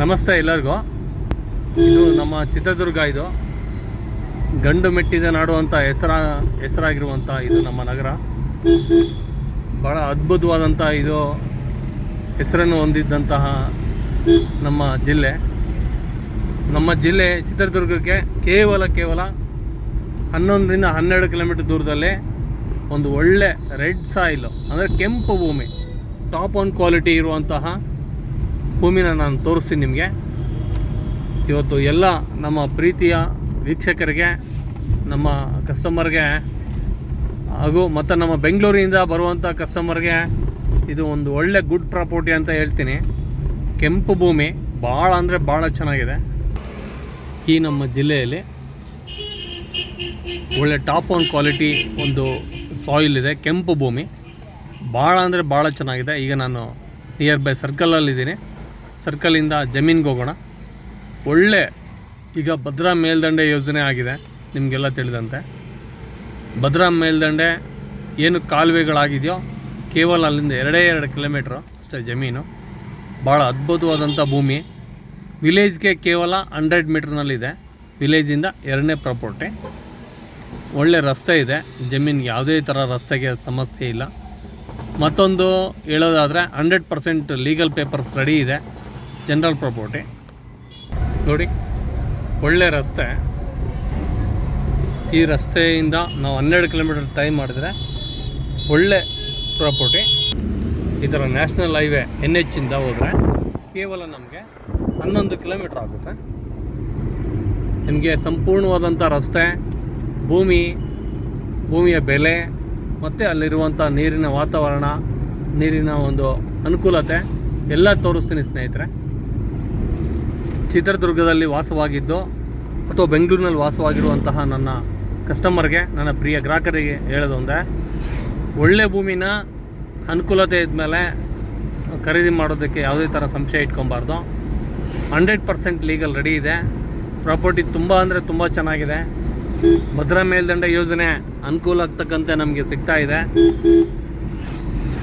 ನಮಸ್ತೆ ಎಲ್ಲರಿಗೂ. ಇದು ನಮ್ಮ ಚಿತ್ರದುರ್ಗ ಇದು. ಗಂಡು ಮೆಟ್ಟಿದ ನಾಡು ಅಂತ ಹೆಸರ ಹೆಸರಾಗಿರುವಂಥ ಇದು ನಮ್ಮ ನಗರ. ಭಾಳ ಅದ್ಭುತವಾದಂಥ ಇದು ಹೆಸರನ್ನು ಹೊಂದಿದ್ದಂತಹ ನಮ್ಮ ಜಿಲ್ಲೆ. ನಮ್ಮ ಜಿಲ್ಲೆ ಚಿತ್ರದುರ್ಗಕ್ಕೆ ಕೇವಲ ಕೇವಲ ಹನ್ನೊಂದರಿಂದ ಹನ್ನೆರಡು ಕಿಲೋಮೀಟರ್ ದೂರದಲ್ಲೇ ಒಂದು ಒಳ್ಳೆ ರೆಡ್ ಸಾಯಿಲು, ಅಂದರೆ ಕೆಂಪು ಭೂಮಿ, ಟಾಪ್ ಆನ್ ಕ್ವಾಲಿಟಿ ಇರುವಂತಹ ಭೂಮಿನ ನಾನು ತೋರಿಸ್ತೀನಿ ನಿಮಗೆ. ಇವತ್ತು ಎಲ್ಲ ನಮ್ಮ ಪ್ರೀತಿಯ ವೀಕ್ಷಕರಿಗೆ, ನಮ್ಮ ಕಸ್ಟಮರ್ಗೆ ಹಾಗೂ ಮತ್ತು ನಮ್ಮ ಬೆಂಗಳೂರಿನಿಂದ ಬರುವಂಥ ಕಸ್ಟಮರ್ಗೆ ಇದು ಒಂದು ಒಳ್ಳೆ ಗುಡ್ ಪ್ರಾಪರ್ಟಿ ಅಂತ ಹೇಳ್ತೀನಿ. ಕೆಂಪು ಭೂಮಿ ಭಾಳ ಅಂದರೆ ಭಾಳ ಚೆನ್ನಾಗಿದೆ. ಈ ನಮ್ಮ ಜಿಲ್ಲೆಯಲ್ಲಿ ಒಳ್ಳೆ ಟಾಪ್ ಒನ್ ಕ್ವಾಲಿಟಿ ಒಂದು ಸಾಯಿಲ್ ಇದೆ, ಕೆಂಪು ಭೂಮಿ. ಭಾಳ ಅಂದರೆ ಭಾಳ ಚೆನ್ನಾಗಿದೆ. ಈಗ ನಾನು ನಿಯರ್ ಬೈ ಸರ್ಕಲಲ್ಲಿದ್ದೀನಿ ಸರ್ಕಲಿಂದ ಜಮೀನ್ಗೆ ಹೋಗೋಣ. ಒಳ್ಳೆ ಈಗ ಭದ್ರಾ ಮೇಲ್ದಂಡೆ ಯೋಜನೆ ಆಗಿದೆ, ನಿಮಗೆಲ್ಲ ತಿಳಿದಂತೆ. ಭದ್ರಾ ಮೇಲ್ದಂಡೆ ಏನು ಕಾಲುವೆಗಳಾಗಿದೆಯೋ, ಕೇವಲ ಅಲ್ಲಿಂದ ಎರಡೇ ಎರಡು ಕಿಲೋಮೀಟ್ರು ಅಷ್ಟೇ ಜಮೀನು. ಭಾಳ ಅದ್ಭುತವಾದಂಥ ಭೂಮಿ. ವಿಲೇಜ್ಗೆ ಕೇವಲ ಹಂಡ್ರೆಡ್ ಮೀಟ್ರ್ನಲ್ಲಿದೆ. ವಿಲೇಜಿಂದ ಎರಡನೇ ಪ್ರಾಪರ್ಟಿ. ಒಳ್ಳೆ ರಸ್ತೆ ಇದೆ. ಜಮೀನಿಗೆ ಯಾವುದೇ ಥರ ರಸ್ತೆಗೆ ಸಮಸ್ಯೆ ಇಲ್ಲ. ಮತ್ತೊಂದು ಹೇಳೋದಾದರೆ, hundred percent legal papers ready ಇದೆ. General property. ನೋಡಿ, ಒಳ್ಳೆ ರಸ್ತೆ. ಈ ರಸ್ತೆಯಿಂದ ನಾವು ಹನ್ನೆರಡು ಕಿಲೋಮೀಟರ್ ಟೈಮ್ ಮಾಡಿದರೆ ಒಳ್ಳೆ ಪ್ರಾಪರ್ಟಿ. ಈ ಥರ ನ್ಯಾಷನಲ್ ಹೈವೇ ಎನ್ ಎಚ್ಚಿಂದ ಹೋದರೆ ಕೇವಲ ನಮಗೆ ಹನ್ನೊಂದು ಕಿಲೋಮೀಟ್ರ್ ಆಗುತ್ತೆ. ನಿಮಗೆ ಸಂಪೂರ್ಣವಾದಂಥ ರಸ್ತೆ, ಭೂಮಿ, ಭೂಮಿಯ ಬೆಲೆ, ಮತ್ತು ಅಲ್ಲಿರುವಂಥ ನೀರಿನ ವಾತಾವರಣ, ನೀರಿನ ಒಂದು ಅನುಕೂಲತೆ ಎಲ್ಲ ತೋರಿಸ್ತೀನಿ ಸ್ನೇಹಿತರೆ. ಚಿತ್ರದುರ್ಗದಲ್ಲಿ ವಾಸವಾಗಿದ್ದು ಅಥವಾ ಬೆಂಗಳೂರಿನಲ್ಲಿ ವಾಸವಾಗಿರುವಂತಹ ನನ್ನ ಕಸ್ಟಮರ್ಗೆ ನನ್ನ ಪ್ರಿಯ ಗ್ರಾಹಕರಿಗೆ ಹೇಳೋದೊಂದೇ, ಒಳ್ಳೆ ಭೂಮಿನ ಅನುಕೂಲತೆ ಇದ್ಮೇಲೆ ಖರೀದಿ ಮಾಡೋದಕ್ಕೆ ಯಾವುದೇ ಥರ ಸಂಶಯ ಇಟ್ಕೊಬಾರ್ದು. ಹಂಡ್ರೆಡ್ ಪರ್ಸೆಂಟ್ ಲೀಗಲ್ ರೆಡಿ ಇದೆ. ಪ್ರಾಪರ್ಟಿ ತುಂಬ ಅಂದರೆ ತುಂಬ ಚೆನ್ನಾಗಿದೆ. ಭದ್ರಾ ಮೇಲ್ದಂಡ ಯೋಜನೆ ಅನುಕೂಲ ಆಗ್ತಕ್ಕಂತೆ ನಮಗೆ ಸಿಗ್ತಾ ಇದೆ.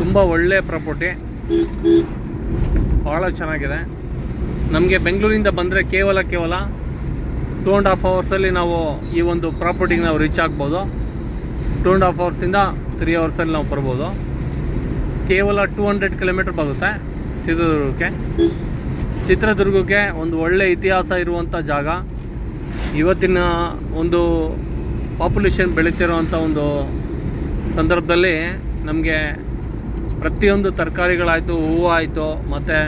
ತುಂಬ ಒಳ್ಳೆಯ ಪ್ರಾಪರ್ಟಿ ಭಾಳ ಚೆನ್ನಾಗಿದೆ. ನಮಗೆ ಬೆಂಗಳೂರಿಂದ ಬಂದರೆ ಕೇವಲ ಕೇವಲ ಟೂ ಆ್ಯಂಡ್ ಹಾಫ್ ಅವರ್ಸಲ್ಲಿ ನಾವು ಈ ಒಂದು ಪ್ರಾಪರ್ಟಿಗೆ ನಾವು ರೀಚ್ ಆಗ್ಬೋದು. ಟೂ ಆ್ಯಂಡ್ ಹಾಫ್ ಅವರ್ಸಿಂದ ತ್ರೀ ಅವರ್ಸಲ್ಲಿ ನಾವು ಬರ್ಬೋದು. ಕೇವಲ ಟೂ ಹಂಡ್ರೆಡ್ ಕಿಲೋಮೀಟ್ರ್ ಬರುತ್ತೆ ಚಿತ್ರದುರ್ಗಕ್ಕೆ. ಚಿತ್ರದುರ್ಗಕ್ಕೆ ಒಂದು ಒಳ್ಳೆ ಇತಿಹಾಸ ಇರುವಂಥ ಜಾಗ. ಇವತ್ತಿನ ಒಂದು ಪಾಪ್ಯುಲೇಷನ್ ಬೆಳೀತಿರುವಂಥ ಒಂದು ಸಂದರ್ಭದಲ್ಲಿ ನಮಗೆ ಪ್ರತಿಯೊಂದು ತರಕಾರಿಗಳಾಯಿತು ಹೂವು ಆಯಿತು ಮತ್ತು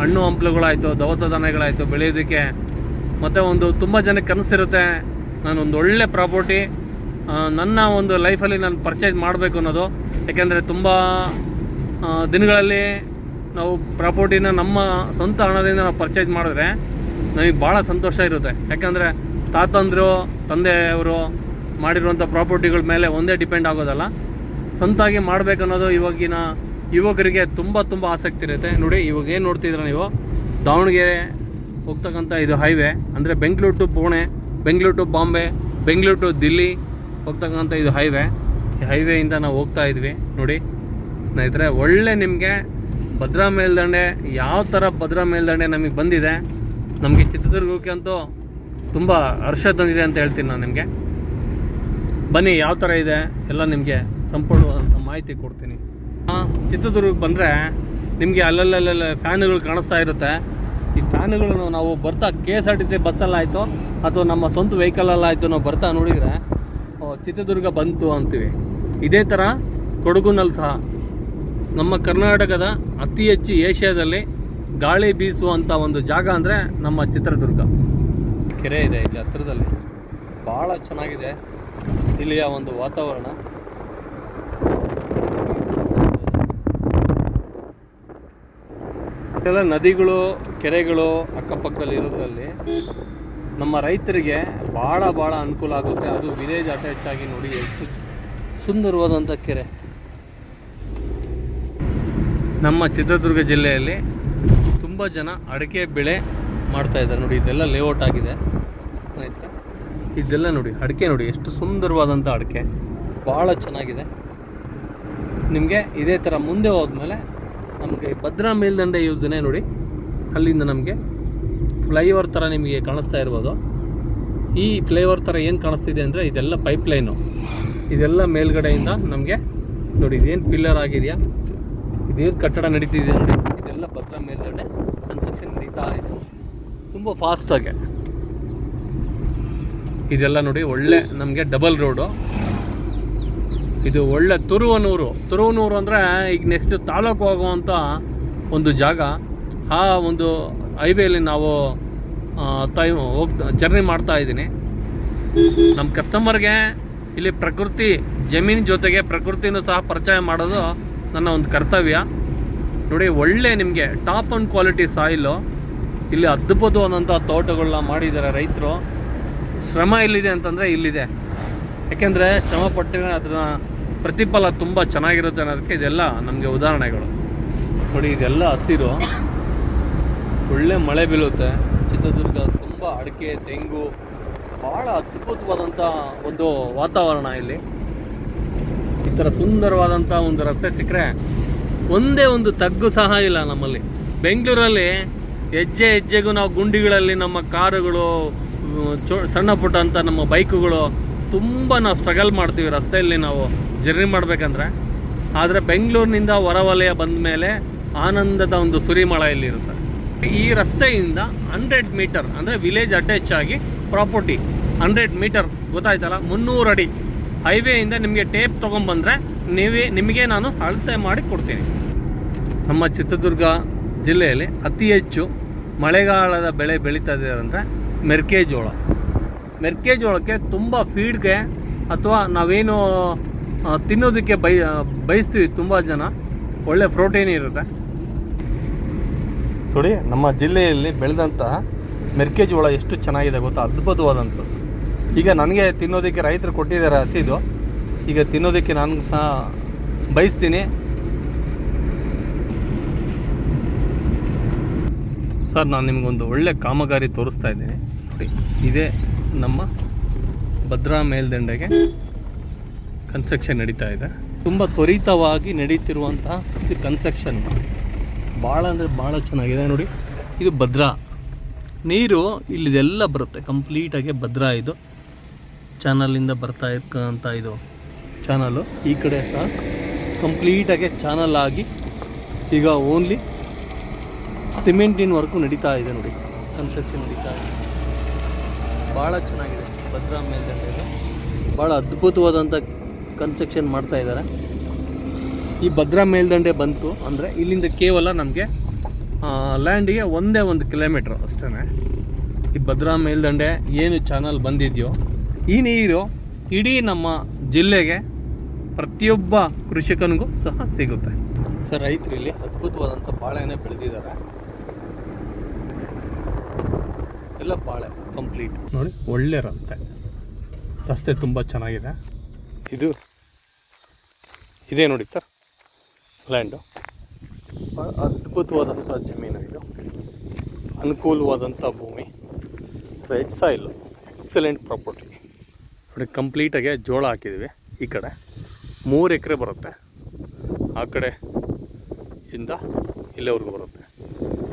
ಹಣ್ಣು ಹಂಪಲುಗಳಾಯಿತು, ದವಸ ಧಾನ್ಯಗಳಾಯಿತು ಬೆಳೆಯೋದಕ್ಕೆ ಮತ್ತು ಒಂದು ತುಂಬ ಜನಕ್ಕೆ ಕನಸಿರುತ್ತೆ. ನಾನೊಂದು ಒಳ್ಳೆ ಪ್ರಾಪರ್ಟಿ ನನ್ನ ಒಂದು ಲೈಫಲ್ಲಿ ನಾನು ಪರ್ಚೇಸ್ ಮಾಡಬೇಕು ಅನ್ನೋದು. ಯಾಕೆಂದರೆ ತುಂಬ ದಿನಗಳಲ್ಲಿ ನಾವು ಪ್ರಾಪರ್ಟಿನ ನಮ್ಮ ಸ್ವಂತ ಹಣದಿಂದ ನಾವು ಪರ್ಚೇಸ್ ಮಾಡಿದ್ರೆ ನಮಗೆ ಭಾಳ ಸಂತೋಷ ಇರುತ್ತೆ. ಯಾಕಂದರೆ ತಾತಂದರು, ತಂದೆಯವರು ಮಾಡಿರುವಂಥ ಪ್ರಾಪರ್ಟಿಗಳ ಮೇಲೆ ಒಂದೇ ಡಿಪೆಂಡ್ ಆಗೋದಲ್ಲ. ಸ್ವಂತಾಗಿ ಮಾಡಬೇಕನ್ನೋದು ಇವಾಗಿನ ಯುವಕರಿಗೆ ತುಂಬ ತುಂಬ ಆಸಕ್ತಿ ಇರುತ್ತೆ. ನೋಡಿ, ಇವಾಗ ಏನು ನೋಡ್ತಿದ್ರೆ ನೀವು? ದಾವಣಗೆರೆ ಹೋಗ್ತಕ್ಕಂಥ ಇದು ಹೈವೇ ಅಂದರೆ Bengaluru to Pune, Bengaluru to Bombay, Bengaluru to Delhi ಹೋಗ್ತಕ್ಕಂಥ ಇದು ಹೈವೇ ಈ ಹೈವೇಯಿಂದ ನಾವು ಹೋಗ್ತಾ ಇದ್ವಿ. ನೋಡಿ, ಸ್ನೇಹಿತರೆ, ಒಳ್ಳೆ ನಿಮಗೆ ಭದ್ರಾ ಮೇಲ್ದಂಡೆ, ಯಾವ ಥರ ಭದ್ರಾ ಮೇಲ್ದಂಡೆ ನಮಗೆ ಬಂದಿದೆ, ನಮಗೆ ಚಿತ್ರದುರ್ಗಕ್ಕೆ ಅಂತೂ ತುಂಬ ಹರ್ಷ ತಂದಿದೆ ಅಂತ ಹೇಳ್ತೀನಿ ನಾನು ನಿಮಗೆ. ಬನ್ನಿ, ಯಾವ ಥರ ಇದೆ, ಎಲ್ಲ ನಿಮಗೆ ಸಂಪೂರ್ಣವಾದಂಥ ಮಾಹಿತಿ ಕೊಡ್ತೀನಿ. ಚಿತ್ರದುರ್ಗಕ್ಕೆ ಬಂದರೆ ನಿಮಗೆ ಅಲ್ಲಲ್ಲಲ್ಲ ಫ್ಯಾನುಗಳು ಕಾಣಿಸ್ತಾ ಇರುತ್ತೆ. ಈ ಫ್ಯಾನುಗಳನ್ನು ನಾವು ಬರ್ತಾ K S R T C ಬಸ್ಸಲ್ಲಾಯಿತು ಅಥವಾ ನಮ್ಮ ಸ್ವಂತ ವೆಹಿಕಲಲ್ಲಾಯಿತು ನಾವು ಬರ್ತಾ ನೋಡಿದರೆ ಚಿತ್ರದುರ್ಗ ಬಂತು ಅಂತೀವಿ. ಇದೇ ಥರ ಕೊಡಗುನಲ್ಲಿ ಸಹ ನಮ್ಮ ಕರ್ನಾಟಕದ ಅತಿ ಹೆಚ್ಚು ಏಷ್ಯಾದಲ್ಲಿ ಗಾಳಿ ಬೀಸುವಂಥ ಒಂದು ಜಾಗ ಅಂದರೆ ನಮ್ಮ ಚಿತ್ರದುರ್ಗ. ಕೆರೆ ಇದೆ ಇಲ್ಲಿ ಹತ್ತಿರದಲ್ಲಿ ಭಾಳ ಚೆನ್ನಾಗಿದೆ ಇಲ್ಲಿಯ ಒಂದು ವಾತಾವರಣ. ಎಲ್ಲ ನದಿಗಳು, ಕೆರೆಗಳು ಅಕ್ಕಪಕ್ಕದಲ್ಲಿ ಇರೋದ್ರಲ್ಲಿ ನಮ್ಮ ರೈತರಿಗೆ ಭಾಳ ಭಾಳ ಅನುಕೂಲ ಆಗುತ್ತೆ. ಅದು ವಿಲೇಜ್ ಅಟ್ಯಾಚ್ ಆಗಿ ನೋಡಿ ಎಷ್ಟು ಸುಂದರವಾದಂಥ ಕೆರೆ. ನಮ್ಮ ಚಿತ್ರದುರ್ಗ ಜಿಲ್ಲೆಯಲ್ಲಿ ತುಂಬ ಜನ ಅಡಿಕೆ ಬೆಳೆ ಮಾಡ್ತಾ ಇದ್ದಾರೆ. ನೋಡಿ, ಇದೆಲ್ಲ ಲೇಔಟ್ ಆಗಿದೆ. ಸ್ನೇಹಿತರೆ, ಇದೆಲ್ಲ ನೋಡಿ, ಅಡಿಕೆ ನೋಡಿ, ಎಷ್ಟು ಸುಂದರವಾದಂಥ ಅಡಿಕೆ. ಭಾಳ ಚೆನ್ನಾಗಿದೆ. ನಿಮಗೆ ಇದೇ ಥರ ಮುಂದೆ ಹೋದ್ಮೇಲೆ ನಮಗೆ ಭದ್ರಾ ಮೇಲ್ದಂಡೆ ಯೋಜನೆ ನೋಡಿ. ಅಲ್ಲಿಂದ ನಮಗೆ ಫ್ಲೈಓವರ್ ಥರ ನಿಮಗೆ ಕಾಣಿಸ್ತಾ ಇರ್ಬೋದು. ಈ ಫ್ಲೈಓವರ್ ಥರ ಏನು ಕಾಣಿಸ್ತಿದೆ ಅಂದರೆ ಇದೆಲ್ಲ ಪೈಪ್ಲೈನು. ಇದೆಲ್ಲ ಮೇಲ್ಗಡೆಯಿಂದ ನಮಗೆ ನೋಡಿ ಇದೇನು ಪಿಲ್ಲರ್ ಆಗಿದೆಯಾ? ಇದೇನು ಕಟ್ಟಡ ನಡೀತಿದೆ ನೋಡಿ. ಇದೆಲ್ಲ ಭದ್ರಾ ಮೇಲ್ದಂಡೆ ಕನ್ಸ್ಟ್ರಕ್ಷನ್ ನಡೀತಾ ಇದೆ. ತುಂಬ ಫಾಸ್ಟಾಗೆ ಇದೆಲ್ಲ ನೋಡಿ ಒಳ್ಳೆ ನಮಗೆ ಡಬಲ್ ರೋಡು. ಇದು ಒಳ್ಳೆ ತುರುವನೂರು. ತುರುವನೂರು ಅಂದರೆ ಈಗ ನೆಕ್ಸ್ಟ್ ತಾಲೂಕು ಹೋಗುವಂಥ ಒಂದು ಜಾಗ. ಆ ಒಂದು ಹೈವೇಲಿ ನಾವು ತೈ ಹೋಗ್ತಾ ಜರ್ನಿ ಮಾಡ್ತಾ ಇದ್ದೀನಿ. ನಮ್ಮ ಕಸ್ಟಮರ್ಗೆ ಇಲ್ಲಿ ಪ್ರಕೃತಿ, ಜಮೀನು ಜೊತೆಗೆ ಪ್ರಕೃತಿನೂ ಸಹ ಪರಿಚಯ ಮಾಡೋದು ನನ್ನ ಒಂದು ಕರ್ತವ್ಯ. ನೋಡಿ, ಒಳ್ಳೆ ನಿಮಗೆ ಟಾಪ್ ಆ್ಯಂಡ್ ಕ್ವಾಲಿಟಿ ಸಾಯಿಲು ಇಲ್ಲಿ ಅದ್ಭುತವಾದಂಥ ತೋಟಗಳನ್ನ ಮಾಡಿದ್ದಾರೆ ರೈತರು. ಶ್ರಮ ಇಲ್ಲಿದೆ ಅಂತಂದರೆ ಇಲ್ಲಿದೆ. ಯಾಕೆಂದರೆ ಶ್ರಮ ಪಟ್ಟಿನ ಅದನ್ನ ಪ್ರತಿಫಲ ತುಂಬ ಚೆನ್ನಾಗಿರುತ್ತೆ ಅನ್ನೋದಕ್ಕೆ ಇದೆಲ್ಲ ನಮಗೆ ಉದಾಹರಣೆಗಳು. ನೋಡಿ, ಇದೆಲ್ಲ ಹಸಿರು. ಒಳ್ಳೆ ಮಳೆ ಬೀಳುತ್ತೆ. ಚಿತ್ರದುರ್ಗ ತುಂಬ ಅಡಿಕೆ, ತೆಂಗು ಭಾಳ ಅದ್ಭುತವಾದಂಥ ಒಂದು ವಾತಾವರಣ ಇಲ್ಲಿ. ಈ ಥರ ಸುಂದರವಾದಂಥ ಒಂದು ರಸ್ತೆ ಸಿಕ್ಕರೆ ಒಂದೇ ಒಂದು ತಗ್ಗು ಸಹ ಇಲ್ಲ ನಮ್ಮಲ್ಲಿ. ಬೆಂಗಳೂರಲ್ಲಿ ಹೆಜ್ಜೆ ಹೆಜ್ಜೆಗೂ ನಾವು ಗುಂಡಿಗಳಲ್ಲಿ ನಮ್ಮ ಕಾರುಗಳು ಚೊ, ಸಣ್ಣ ಪುಟ್ಟಂಥ ನಮ್ಮ ಬೈಕುಗಳು ತುಂಬ ನಾವು ಸ್ಟ್ರಗಲ್ ಮಾಡ್ತೀವಿ ರಸ್ತೆಯಲ್ಲಿ ನಾವು. ಜರ್ನಿ ಮಾಡಬೇಕಂದ್ರೆ, ಆದರೆ ಬೆಂಗಳೂರಿನಿಂದ ಹೊರವಲಯ ಬಂದ ಮೇಲೆ ಆನಂದದ ಒಂದು ಸುರಿಮಳ ಇಲ್ಲಿರುತ್ತೆ. ಈ ರಸ್ತೆಯಿಂದ ಹಂಡ್ರೆಡ್ ಮೀಟರ್, ಅಂದರೆ ವಿಲೇಜ್ ಅಟ್ಯಾಚ್ ಆಗಿ ಪ್ರಾಪರ್ಟಿ ಹಂಡ್ರೆಡ್ ಮೀಟರ್, ಗೊತ್ತಾಯ್ತಲ್ಲ? ಮುನ್ನೂರು ಅಡಿ ಹೈವೇಯಿಂದ ನಿಮಗೆ ಟೇಪ್ ತೊಗೊಂಬಂದರೆ ನೀವೇ, ನಿಮಗೆ ನಾನು ಅಳತೆ ಮಾಡಿ ಕೊಡ್ತೀನಿ. ನಮ್ಮ ಚಿತ್ರದುರ್ಗ ಜಿಲ್ಲೆಯಲ್ಲಿ ಅತಿ ಹೆಚ್ಚು ಮಳೆಗಾಲದ ಬೆಳೆ ಬೆಳೀತಾ ಇದ್ದಾರೆ ಅಂದರೆ ಮೆರ್ಕೆಜೋಳ ಮೆರ್ಕೆಜೋಳಕ್ಕೆ ತುಂಬ ಫೀಡ್ಗೆ ಅಥವಾ ನಾವೇನು ತಿನ್ನೋದಕ್ಕೆ ಬೈ ಬಯಸ್ತೀವಿ ತುಂಬ ಜನ. ಒಳ್ಳೆ ಪ್ರೋಟೀನ್ ಇರುತ್ತೆ. ನೋಡಿ, ನಮ್ಮ ಜಿಲ್ಲೆಯಲ್ಲಿ ಬೆಳೆದಂತಹ ಮೆರ್ಕೆಜೋಳ ಎಷ್ಟು ಚೆನ್ನಾಗಿದೆ ಗೊತ್ತಾ? ಅದ್ಭುತವಾದಂಥದ್ದು. ಈಗ ನನಗೆ ತಿನ್ನೋದಕ್ಕೆ ರೈತರು ಕೊಟ್ಟಿದ್ದಾರೆ ಹಸಿದು. ಈಗ ತಿನ್ನೋದಕ್ಕೆ ನಾನು ಸಹ ಬಯಸ್ತೀನಿ. ಸರ್, ನಾನು ನಿಮಗೊಂದು ಒಳ್ಳೆ ಕಾಮಗಾರಿ ತೋರಿಸ್ತಾ ಇದ್ದೀನಿ. ನೋಡಿ, ಇದೇ ನಮ್ಮ ಭದ್ರಾ ಮೇಲ್ದಂಡೆಗೆ. ಕನ್ಸ್ಟ್ರಕ್ಷನ್ ನಡೀತಾ ಇದೆ. ತುಂಬ ತ್ವರಿತವಾಗಿ ನಡೀತಿರುವಂತಹ ಈ ಕನ್ಸ್ಟ್ರಕ್ಷನ್ ಭಾಳ ಅಂದರೆ ಭಾಳ ಚೆನ್ನಾಗಿದೆ ನೋಡಿ. ಇದು ಭದ್ರಾ. ನೀರು ಇಲ್ಲಿದೆಲ್ಲ ಬರುತ್ತೆ. ಕಂಪ್ಲೀಟಾಗಿ ಭದ್ರಾ ಇದು. ಚಾನಲಿಂದ ಬರ್ತಾ ಇರ್ತಕ್ಕಂಥ ಇದು ಚಾನಲು ಈ ಕಡೆ ಸಹ ಕಂಪ್ಲೀಟಾಗಿ ಚಾನಲ್ ಆಗಿ ಈಗ ಓನ್ಲಿ ಸಿಮೆಂಟಿನ ವರ್ಕು ನಡೀತಾ ಇದೆ ನೋಡಿ. ಕನ್ಸ್ಟ್ರಕ್ಷನ್ ನಡೀತಾ ಇದೆ. ಭಾಳ ಚೆನ್ನಾಗಿದೆ. ಭದ್ರಾ ಮೇಲೆ ಭಾಳ ಅದ್ಭುತವಾದಂಥ ಕನ್ಸ್ಟ್ರಕ್ಷನ್ ಮಾಡ್ತಾ ಇದ್ದಾರೆ. ಈ ಭದ್ರಾ ಮೇಲ್ದಂಡೆ ಬಂತು ಅಂದರೆ ಇಲ್ಲಿಂದ ಕೇವಲ ನಮಗೆ ಲ್ಯಾಂಡಿಗೆ ಒಂದೇ ಒಂದು ಕಿಲೋಮೀಟ್ರ್ ಅಷ್ಟೇ ಈ ಭದ್ರಾ ಮೇಲ್ದಂಡೆ ಏನು ಚಾನಲ್ ಬಂದಿದೆಯೋ, ಈ ನೀರು ಇಡೀ ನಮ್ಮ ಜಿಲ್ಲೆಗೆ ಪ್ರತಿಯೊಬ್ಬ ಕೃಷಿಕನಿಗೂ ಸಹ ಸಿಗುತ್ತೆ. ಸರ್, ರೈತರು ಇಲ್ಲಿ ಅದ್ಭುತವಾದಂಥ ಬಾಳೆನೇ ಬೆಳೆದಿದ್ದಾರೆ. ಎಲ್ಲ ಬಾಳೆ ಕಂಪ್ಲೀಟ್ ನೋಡಿ, ಒಳ್ಳೆ ರಸ್ತೆ. ರಸ್ತೆ ತುಂಬ ಚೆನ್ನಾಗಿದೆ. ಇದು ಇದೆ ನೋಡಿ ಸರ್ ಲ್ಯಾಂಡು ಅದ್ಭುತವಾದಂಥ ಜಮೀನು ಇದು. ಅನುಕೂಲವಾದಂಥ ಭೂಮಿ. ರೈಟ್ ಸಾಯಿಲು ಎಕ್ಸಲೆಂಟ್ ಪ್ರಾಪರ್ಟಿ ನೋಡಿ ಕಂಪ್ಲೀಟಾಗಿ ಜೋಳ ಹಾಕಿದ್ದೀವಿ ಈ ಕಡೆ. ಮೂರು ಎಕರೆ ಬರುತ್ತೆ. ಆ ಕಡೆ ಇಂದ ಇಲ್ಲಿವರೆಗೂ ಬರುತ್ತೆ.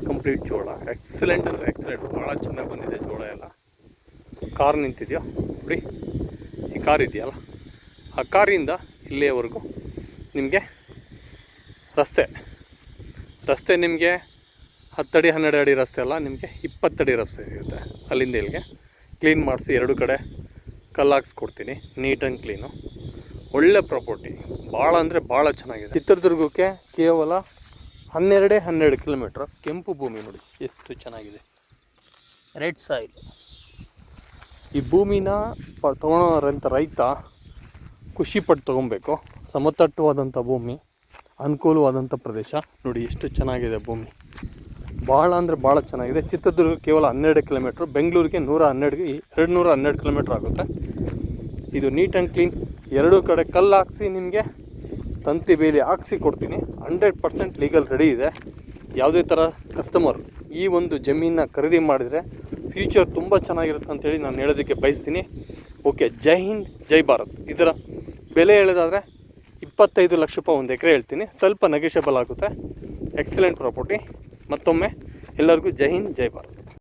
ಕಂಪ್ಲೀಟ್ ಜೋಳ. ಎಕ್ಸಲೆಂಟ್ ಅಂದರೆ ಎಕ್ಸಲೆಂಟ್ ಭಾಳ ಚೆನ್ನಾಗಿ ಬಂದಿದೆ ಜೋಳ ಎಲ್ಲ. ಕಾರ್ ನಿಂತಿದೆಯೋ? ನೋಡಿ, ಈ ಕಾರ್ ಇದೆಯಲ್ಲ. ಆ ಕಾರಿಂದ ಇಲ್ಲಿಯವರೆಗೂ ನಿಮಗೆ? ರಸ್ತೆ. ರಸ್ತೆ ನಿಮಗೆ ಹತ್ತಡಿ, ಹನ್ನೆರಡು ಅಡಿ ರಸ್ತೆ ಅಲ್ಲ, ನಿಮಗೆ ಇಪ್ಪತ್ತಡಿ ರಸ್ತೆ ಸಿಗುತ್ತೆ. ಅಲ್ಲಿಂದ ಇಲ್ಲಿಗೆ. ಕ್ಲೀನ್ ಮಾಡಿಸಿ ಎರಡು ಕಡೆ ಕಲ್ಲು ಹಾಕ್ಸ್ಕೊಡ್ತೀನಿ. ನೀಟ್ ಆ್ಯಂಡ್ ಕ್ಲೀನು ಒಳ್ಳೆ ಪ್ರಾಪರ್ಟಿ ಭಾಳ ಅಂದರೆ ಭಾಳ ಚೆನ್ನಾಗಿದೆ. ಚಿತ್ರದುರ್ಗಕ್ಕೆ ಕೇವಲ ಹನ್ನೆರಡೇ ಹನ್ನೆರಡು ಕಿಲೋಮೀಟ್ರ್ ಕೆಂಪು ಭೂಮಿ ನೋಡಿ, ಎಷ್ಟು ಚೆನ್ನಾಗಿದೆ. ರೆಡ್ ಸಾಯಿಲ್ ಈ ಭೂಮಿನ ಪ ತೊಗೊಳೋರಂಥ ರೈತ ಖುಷಿಪಟ್ಟು ತೊಗೊಬೇಕು. ಸಮತಟ್ಟುವಾದಂಥ ಭೂಮಿ ಅನುಕೂಲವಾದಂಥ ಪ್ರದೇಶ. ನೋಡಿ ಎಷ್ಟು ಚೆನ್ನಾಗಿದೆ ಭೂಮಿ. ಭಾಳ ಅಂದರೆ ಭಾಳ ಚೆನ್ನಾಗಿದೆ. ಚಿತ್ರದುರ್ಗ ಕೇವಲ ಹನ್ನೆರಡು ಕಿಲೋಮೀಟ್ರ್ ಬೆಂಗಳೂರಿಗೆ ನೂರ ಹನ್ನೆರಡು ಎರಡು ನೂರ ಹನ್ನೆರಡು ಕಿಲೋಮೀಟ್ರ್ ಆಗುತ್ತೆ. ಇದು ನೀಟ್ ಆ್ಯಂಡ್ ಕ್ಲೀನ್ ಎರಡೂ ಕಡೆ ಕಲ್ಲು ಹಾಕ್ಸಿ ನಿಮಗೆ ತಂತಿ ಬೇಲಿ ಹಾಕ್ಸಿ ಕೊಡ್ತೀನಿ. ಹಂಡ್ರೆಡ್ ಪರ್ಸೆಂಟ್ ಲೀಗಲ್ ರೆಡಿ ಇದೆ. ಯಾವುದೇ ಥರ ಕಸ್ಟಮರ್ ಈ ಒಂದು ಜಮೀನನ್ನ ಖರೀದಿ ಮಾಡಿದರೆ ಫ್ಯೂಚರ್ ತುಂಬ ಚೆನ್ನಾಗಿರುತ್ತೆ ಅಂತೇಳಿ ನಾನು ಹೇಳೋದಕ್ಕೆ ಬಯಸ್ತೀನಿ. ಓಕೆ ಜೈ ಹಿಂದ್, ಜೈ ಭಾರತ್. ಇದರ ಬೆಲೆ ಹೇಳೋದಾದರೆ ಇಪ್ಪತ್ತೈದು ಲಕ್ಷ ರೂಪಾಯಿ ಒಂದು ಎಕರೆ ಹೇಳ್ತೀನಿ. ಸ್ವಲ್ಪ ನೆಗೆಷಬಲ್ ಆಗುತ್ತೆ. ಎಕ್ಸಲೆಂಟ್ ಪ್ರಾಪರ್ಟಿ ಮತ್ತೊಮ್ಮೆ ಎಲ್ಲರಿಗೂ ಜೈ ಹಿಂದ್, ಜೈ ಭಾರತ್.